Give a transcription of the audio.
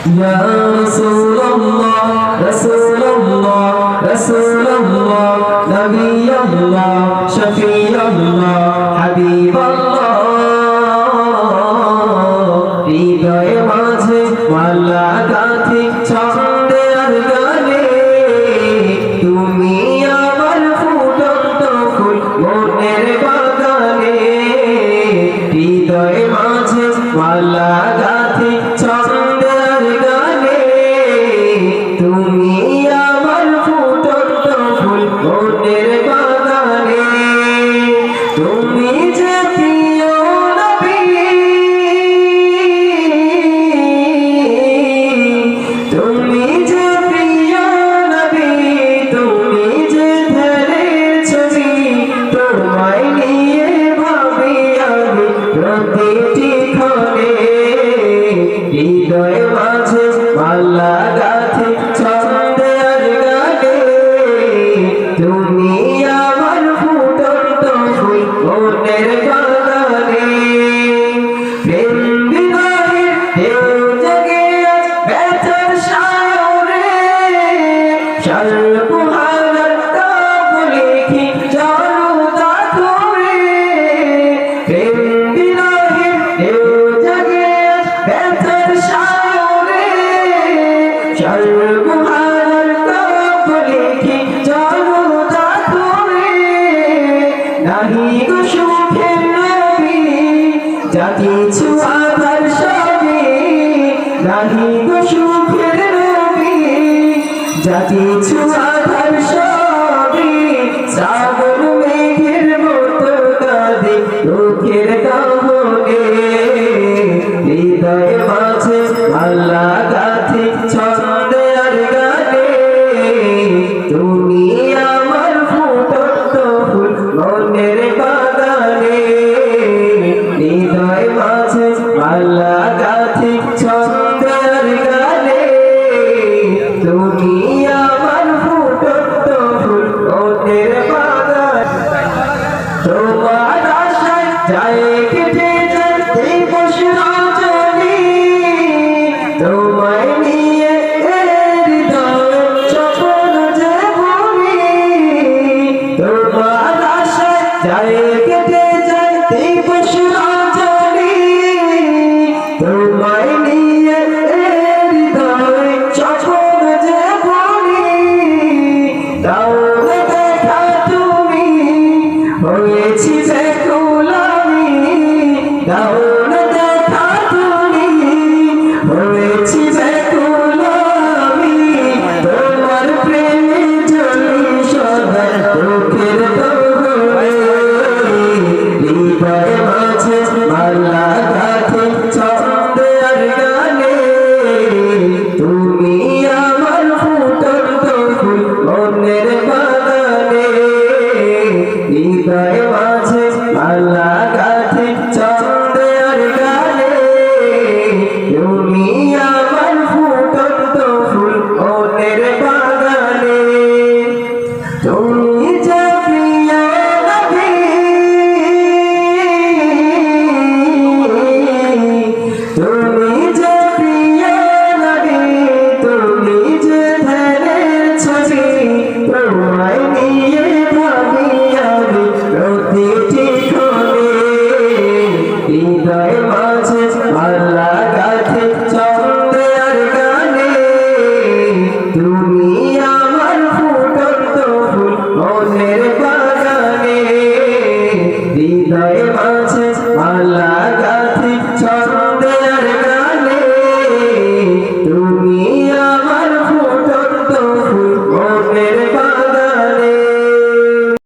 يا رسول الله رسول الله رسول الله نبي الله شفيع الله حبيب الله হৃদয়ে মাঝে মালা গাথি ছন্দে আর গানে তুমি আমার ফুটন্ত ফুল মনের বাগানে হৃদয়ে তুমি আমার ফুটন্ত ফুল মনের বাগানে প্রেম বিবাহের নাহি গো সুখের নবী যা কিছু সবে, নাহি গো সুখের নবী যা কিছু আধার সবে শ্রাবণ মেঘের মতো কাঁদে দুঃখের হৃদয় মাঝে মালা গাথি ছন্দের গানে। তুমি আমার ফুটন্ত ফুল ওঠের বাগান তোমার আশায় যায় কেটে যায় দিবস রজনী। তোমায় নিয়ে হৃদয় চপন যে ভূমি। তোমার আশায় যায় কেটে যায় তোমায় নিয়ে হৃদয় দাও তুমি হয়েছি যে